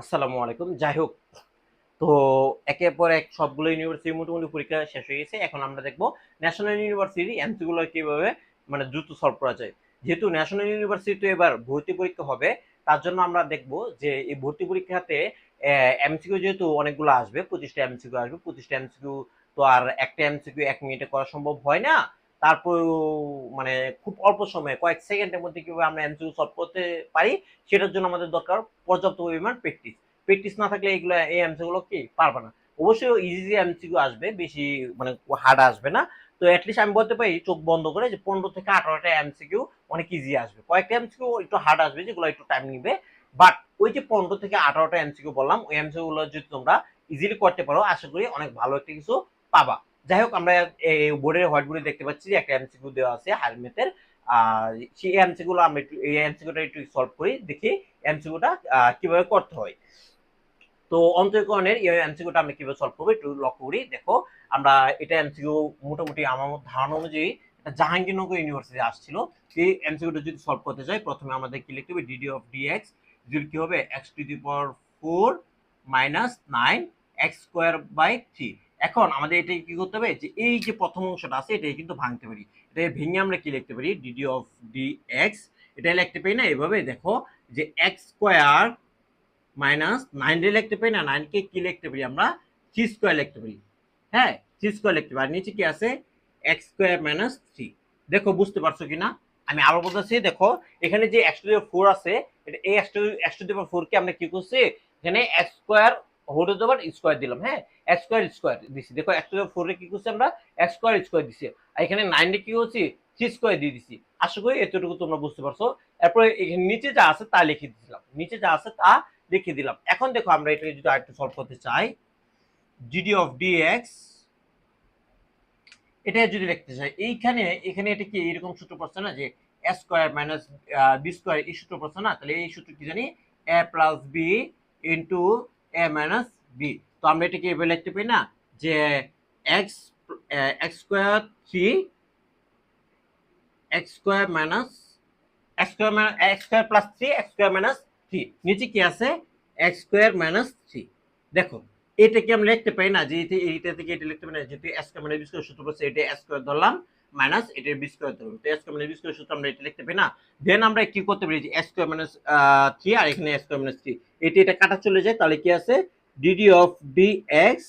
আসসালামু আলাইকুম। যাই হোক, তো একের পর এক সবগুলো ইউনিভার্সিটি মোটামুটি পরীক্ষা শেষ হয়ে গেছে। এখন আমরা দেখব ন্যাশনাল ইউনিভার্সিটি এমসিগুলো কীভাবে মানে দ্রুত সলভ করা যায়। যেহেতু ন্যাশনাল ইউনিভার্সিটি এবার ভর্তি পরীক্ষা হবে, তার জন্য আমরা দেখব যে এই ভর্তি পরীক্ষাতে এমসিকিউ যেহেতু অনেকগুলো আসবে, পঁচিশটা এমসিকিউ আসবে। পঁচিশটা এমসিকিউ তো আর একটা এমসিকিউ এক মিনিটে করা সম্ভব হয় না। তারপর মানে খুব অল্প সময়ে, কয়েক সেকেন্ডের মধ্যে কীভাবে আমরা এমসিকিউ সলভ করতে পারি, সেটার জন্য আমাদের দরকার পর্যাপ্ত পরিমাণ প্র্যাকটিস প্র্যাকটিস না থাকলে এগুলো, এই এমসিগুলো কি পারবে না। অবশ্যই ইজি এমসিকিউ আসবে, বেশি মানে হার্ড আসবে না। তো অ্যাটলিস্ট আমি বলতে পারি, চোখ বন্ধ করে যে পনেরো থেকে আঠারোটা এমসিকিউ অনেক ইজি আসবে। কয়েকটা এমসিকিউ একটু হার্ড আসবে, যেগুলো একটু টাইম নিবে। বাট ওই যে পনেরো থেকে আঠারোটা এমসিকিউ বললাম, ওই এমসিকিউ গুলো যদি তোমরা ইজিলি করতে পারো, আশা করি অনেক ভালো একটা কিছু পাবা। যাই হোক, আমরা এই বোর্ডের হোয়াইট বোর্ডে দেখতে পাচ্ছি যে একটা এমসিকিউ দেওয়া আছে হারমেতের। আর সেই এমসিকিউগুলো আমরা একটু, এই এমসিকিউটা একটু সলভ করি, দেখি এমসিকিউটা কীভাবে করতে হয়। তো অন্তরীকরণের এই এমসিকিউটা আমরা কীভাবে সলভ করব একটু লক্ষ্য করি। দেখো, আমরা এটা এমসিকিউ মোটামুটি আমার ধারণা অনুযায়ী জাহাঙ্গীরনগর ইউনিভার্সিটি আসছিল। সেই এমসিকিউটা যদি সলভ করতে চাই, প্রথমে আমাদের কি লিখতে হবে? ডিডি অফ ডিএক্স যদি কি হবে X to the power four minus nine X square by three এখন আমাদের এটা কি করতে হবে? যে এই যে প্রথম অংশটা আছে এটাই কিন্তু ভাঙতে পারি। এটা ভেঙে আমরা কি লিখতে পারি? ডিডি অফ ডি এক্স এটা লিখতে পারি না? এভাবে দেখো যে এক্স স্কোয়ার মাইনাস নাইন রে লিখতে পারি না? নাইনকে কি লিখতে পারি আমরা? থ্রি স্কোয়ার লিখতে পারি। হ্যাঁ থ্রি স্কোয়ার লিখতে পারি। নিচে কি আছে? এক্স স্কোয়ার মাইনাস থ্রি দেখো, বুঝতে পারছ কি না আমি আবার বলতেছি, দেখো, এখানে যে এক্স টু ফোর আছে, এটা এই X two X two four কে আমরা কি করছি? এখানে এক্স স্কোয়ার হোল দেবার স্কোয়ার দিলাম হ্যাঁ? স্কোয়ার স্কোয়ার দিছি। দেখো এক্স টু ফোর কি করছি আমরা? স্কোয়ার স্কোয়ার দিছি। আর এখানে নাইন কি করছি? থ্রি স্কোয়ার দিয়ে দিছি। আশা করি এতটুকু তোমরা বুঝতে পারছ। এরপরে এখানে নিচে যা আছে তা লিখে দিয়েছিলাম নিচে যা আছে তা লিখে দিলাম। এখন দেখো, আমরা এটাকে যদি আরেকটু সলভ করতে চাই জিডি অফ ডি এক্স এটা যদি লিখতে চাই, এইখানে, এখানে এটা কি এরকম সূত্র পড়ছে না যে A square minus B square এই সূত্র পড়ছে না? তাহলে এই সূত্র কি জানি? A plus B into A minus B তো আমরা এটাকে এভাবে লিখতে পারি না যে X X square three X square minus X square minus X square plus three X square minus three নিচে কি আছে? এক্স স্কোয়ার মাইনাস থ্রি দেখো এটা কি আমরা লিখতে পারি না? যে এইটা থেকে এটা লিখতে পারি না, যেহেতু এস মানে বি স্কোয়ার সূত্র পড়ছে এটা এস স্কোয়ার ধরলাম মাইনাস এটা বি স্কোয়ার ধরলাম। তো এস মানে বি স্কোয়ার সূত্র আমরা এটা লিখতে পারি না। দেন আমরা কি করতে পারি? যে এস স্কোয়ার মাইনাস থ্রি আর এখানে এস স্কোয়ার মাইনাস থ্রি এটা এটা কাটা চলে যায়, তাহলে কি আছে? D D of D X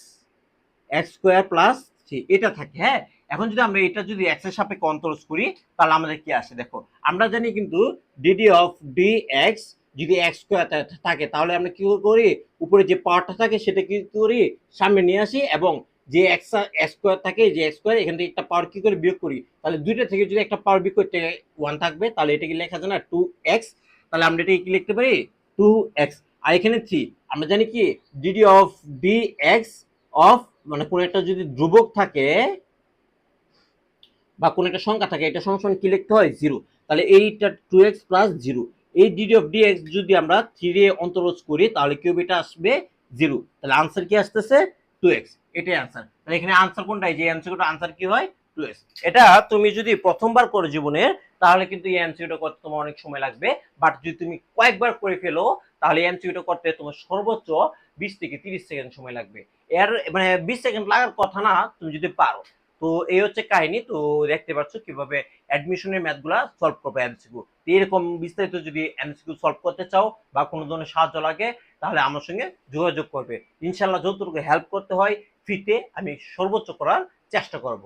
X square plus three এটা থাকে হ্যাঁ? এখন যদি আমরা এটা যদি এক্সের সাপেক্ষে অন্তরজ করি, তাহলে আমাদের কি আসে? দেখো, আমরা জানি কিন্তু D D of D X যদি এক্স স্কোয়ার থাকে, তাহলে আমরা কি করি? উপরে যে পাওয়ারটা থাকে, সেটা কি করি? সামনে নিয়ে আসি এবং যে এক্স স্কোয়ার থাকে, যে এক্স স্কোয়ার এখান থেকে একটা পাওয়ার কি করে বিয়োগ করি? তাহলে দুইটা থেকে যদি একটা পাওয়ার বিয়োগ করতে ওয়ান থাকবে, তাহলে এটা কি লেখা যায় না টু এক্স তাহলে আমরা এটা কি লিখতে পারি? টু এক্স আর এখানে থ্রি আমরা জানি কি? D D of D X of মানে কোনো একটা যদি ধ্রুবক থাকে, বা কোনো একটা সংখ্যা থাকে, এটা সমান কি লিখতে হয়? জিরো তাহলে এইটা টু এক্স প্লাস জিরো এই ডিডি অফ ডিএক্স যদি আমরা থ্রি এ অন্তরোধ করি, তাহলে কিউব এটা আসবে জিরো তাহলে আনসার কি আসতেছে? টু এক্স এটাই আনসার তাহলে এখানে আনসার কোনটাই? যে এমসিকিউটা আনসার কি হয়? টু এক্স এটা তুমি যদি প্রথমবার করো জীবনে, তাহলে কিন্তু এই এমসিকিউটা করতে তোমার অনেক সময় লাগবে। বাট যদি তুমি কয়েকবার করে ফেলো, তাহলে এমসিকিউটা করতে তোমার সর্বোচ্চ বিশ থেকে তিরিশ সেকেন্ড সময় লাগবে। এর মানে বিশ সেকেন্ড লাগার কথা না, তুমি যদি পারো। তো এই হচ্ছে কাহিনী। তো দেখতে পাচ্ছ কীভাবে অ্যাডমিশনের ম্যাথগুলা সলভ করবে এমসিকিউ এরকম বিস্তারিত যদি এমসিকিউ সলভ করতে চাও বা কোনো ধরনের সাহায্য লাগে, তাহলে আমার সঙ্গে যোগাযোগ করবে। ইনশাল্লাহ যতটুকু হেল্প করতে হয় ফ্রিতে আমি সর্বোচ্চ করার চেষ্টা করব।